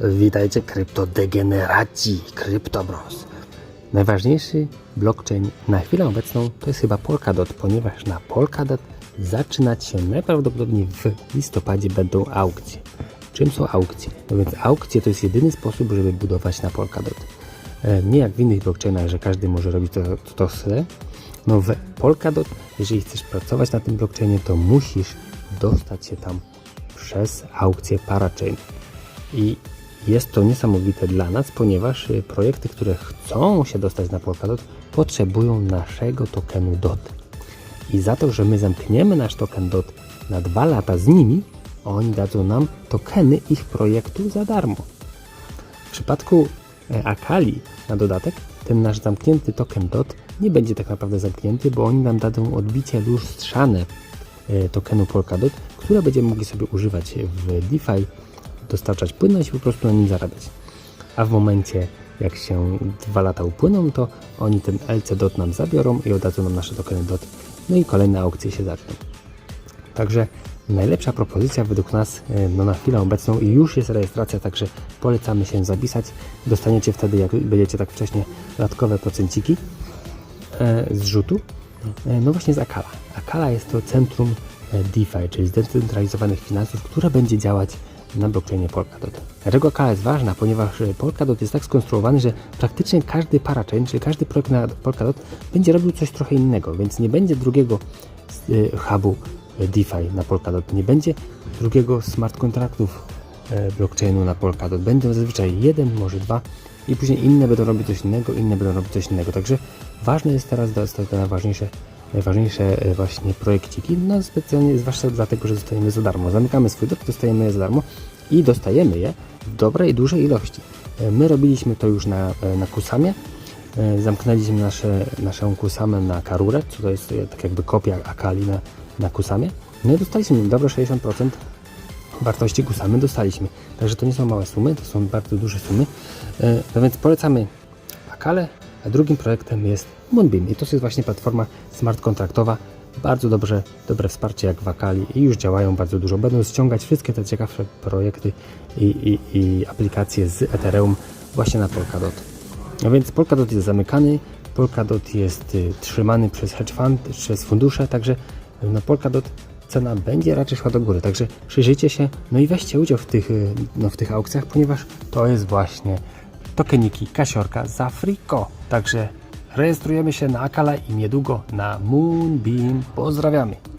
Witajcie kryptodegeneraci, Kryptobros. Najważniejszy blockchain na chwilę obecną to jest chyba Polkadot, ponieważ na Polkadot zaczynać się najprawdopodobniej w listopadzie będą aukcje. Czym są aukcje? No więc aukcje to jest jedyny sposób, żeby budować na Polkadot. E, Nie jak w innych blockchainach, że każdy może robić to, to, chce. No w Polkadot, jeżeli chcesz pracować na tym blockchainie, to musisz dostać się tam przez aukcję Parachain. I jest to niesamowite dla nas, ponieważ y, projekty, które chcą się dostać na Polkadot, potrzebują naszego tokenu DOT. I za to, że my zamkniemy nasz token DOT na dwa lata z nimi, oni dadzą nam tokeny ich projektu za darmo. W przypadku e, Akali na dodatek, ten nasz zamknięty token DOT nie będzie tak naprawdę zamknięty, bo oni nam dadzą odbicie lustrzane e, tokenu Polkadot, które będziemy mogli sobie używać w DeFi, dostarczać płynność i po prostu na nim zarabiać. A w momencie, jak się dwa lata upłyną, to oni ten LC DOT nam zabiorą i oddadzą nam nasze tokeny DOT, no i kolejne aukcje się zaczną. Także najlepsza propozycja według nas e, no na chwilę obecną i już jest rejestracja, także polecamy się zapisać. Dostaniecie wtedy, jak będziecie tak wcześnie, dodatkowe procenciki e, z rzutu. E, No właśnie z Akala. Akala jest to centrum DeFi, czyli zdecentralizowanych finansów, które będzie działać na blockchainie Polkadot. Dlaczego jest ważna? Ponieważ e, Polkadot jest tak skonstruowany, że praktycznie każdy parachain, czyli każdy projekt na Polkadot będzie robił coś trochę innego, więc nie będzie drugiego e, hubu e, DeFi na Polkadot, nie będzie drugiego smart kontraktów blockchainu na Polkadot. Będą zazwyczaj jeden, może dwa i później inne będą robić coś innego, inne będą robić coś innego. Także ważne jest teraz dostać te najważniejsze, najważniejsze e, właśnie projekciki, no specjalnie, zwłaszcza dlatego, że dostajemy za darmo. Zamykamy swój dot, dostajemy je za darmo i dostajemy je w dobrej, dużej ilości. E, My robiliśmy to już na, e, na Kusamie, zamknęliśmy nasze, naszą Kusamę na Karurę, co to jest tak jakby kopia Akali na, na Kusamie. No i dostaliśmy dobre 60% wartości Kusamy dostaliśmy. Także to nie są małe sumy, to są bardzo duże sumy. No więc polecamy Akale, a drugim projektem jest Moonbeam. I to jest właśnie platforma smart kontraktowa. Bardzo dobrze, dobre wsparcie jak w Akali i już działają bardzo dużo. Będą ściągać wszystkie te ciekawsze projekty i, i, i aplikacje z Ethereum właśnie na Polkadot. No więc Polkadot jest zamykany, Polkadot jest y, trzymany przez hedge fund, przez fundusze, także na Polkadot cena będzie raczej szła do góry. Także przyjrzyjcie się, no i weźcie udział w tych, y, no, w tych aukcjach, ponieważ to jest właśnie tokeniki Kasiorka za Frico. Także rejestrujemy się na Akala i niedługo na Moonbeam. Pozdrawiamy!